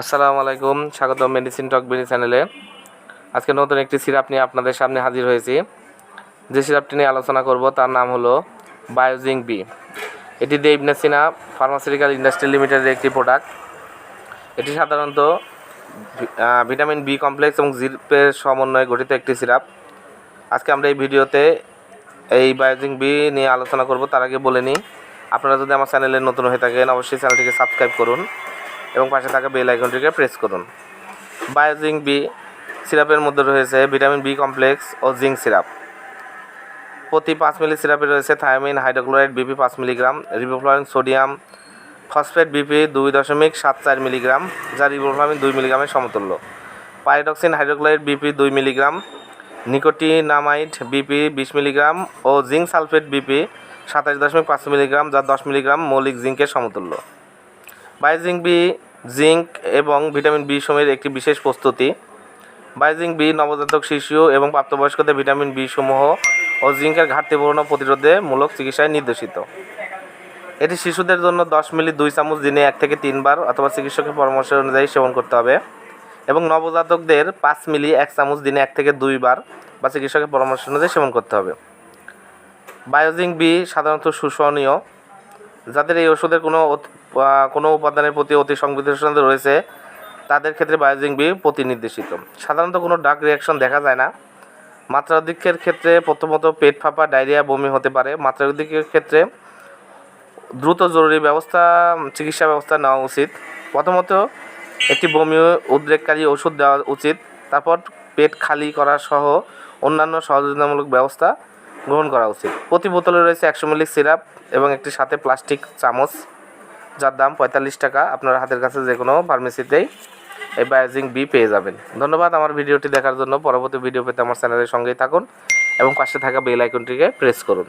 আসসালামু আলাইকুম স্বাগত মেডিসিন টক বিডি চ্যানেলে আজকে নতুন একটি সিরাপ নিয়ে আপনাদের সামনে হাজির হয়েছি। যে সিরাপটি নিয়ে আলোচনা করব, তার নাম হলো বায়োজিং বি এটি দেবনে সিনা ফার্মাসিউটিক্যাল ইন্ডাস্ট্রি লিমিটেডের একটি প্রোডাক্ট এটি সাধারণত ভিটামিন বি কমপ্লেক্স এবং জিরপের সমন্বয়ে গঠিত একটি সিরাপ। আজকে আমরা এই ভিডিওতে এই বায়োজিং বি নিয়ে আলোচনা করব, তার আগে বলে নিই, আপনারা যদি আমার চ্যানেলে নতুন হয়ে থাকেন, অবশ্যই চ্যানেলটিকে সাবস্ক্রাইব করুন। এবং পাশে থাকা বেল আইকনটিকে প্রেস করুন। বায়োজিং বি সিরাপের মধ্যে রয়েছে ভিটামিন বি কমপ্লেক্স ও জিঙ্ক সিরাপ। প্রতি পাঁচ মিলি সিরাপে রয়েছে থায়ামিন হাইড্রোক্লোরাইড, বিপি পাঁচ milligram, riboflavin, sodium, phosphate, BP দুই দশমিক সাত চার মিলিগ্রাম, যা রিবোফ্লাভিন দুই মিলিগ্রামের সমতুল্য। পাইডক্সিন হাইড্রোক্লোরাইড, বিপি দুই মিলিগ্রাম, নিকোটিনামাইড, বিপি বিশ মিলিগ্রাম ও জিঙ্ক সালফেট, বিপি সাতাশ দশমিক পাঁচ মিলিগ্রাম, যা দশ মিলিগ্রাম মৌলিক জিঙ্কের সমতুল্য। বায়োজিং বি জিঙ্ক এবং ভিটামিন বি সময়ের একটি বিশেষ প্রস্তুতি। বায়োজিং বি নবজাতক শিশু এবং প্রাপ্তবয়স্কদের ভিটামিন বি সমূহ ও জিঙ্কের ঘাটতিপূর্ণ প্রতিরোধে মূলক চিকিৎসায় নির্দেশিত। এটি শিশুদের জন্য দশ মিলি দুই চামচ দিনে এক থেকে তিনবার অথবা চিকিৎসকের পরামর্শ অনুযায়ী সেবন করতে হবে এবং নবজাতকদের পাঁচ মিলি এক চামচ দিনে এক থেকে দুইবার বা চিকিৎসকের পরামর্শ অনুযায়ী সেবন করতে হবে। বায়োজিং বি সাধারণত শোষণীয় যাদের এই ওষুধের কোনো কোনো উপাদানের প্রতি অতি সংবেদনশীল রয়েছে, তাদের ক্ষেত্রে বায়োজিং বি প্রতিনির্দেশিত। সাধারণত কোনো ডাক রিয়াকশন দেখা যায় না। মাত্রাধিক্যের ক্ষেত্রে প্রথমত পেট ফাঁপা, ডায়রিয়া, বমি হতে পারে। মাত্রাধিক্যের ক্ষেত্রে দ্রুত জরুরি ব্যবস্থা, চিকিৎসা ব্যবস্থা নেওয়া উচিত। প্রথমত একটি বমি উদ্রেককারী ওষুধ দেওয়া উচিত। তারপর পেট খালি করা সহ অন্যান্য সহযোগিতামূলক ব্যবস্থা গ্রহণ করা উচিত। প্রতি বোতলে রয়েছে একশো মিলি সিরাপ এবং একটি সাথে প্লাস্টিক চামচ, যার দাম পঁয়তাল্লিশ টাকা। আপনার হাতের কাছে যে কোনো ফার্মেসিতেই এই বায়োজিং বি পেয়ে যাবেন। ধন্যবাদ আমার ভিডিওটি দেখার জন্য। পরবর্তী ভিডিও পেতে আমার চ্যানেলের সঙ্গেই থাকুন এবং পাশে থাকা বেল আইকনটিকে প্রেস করুন।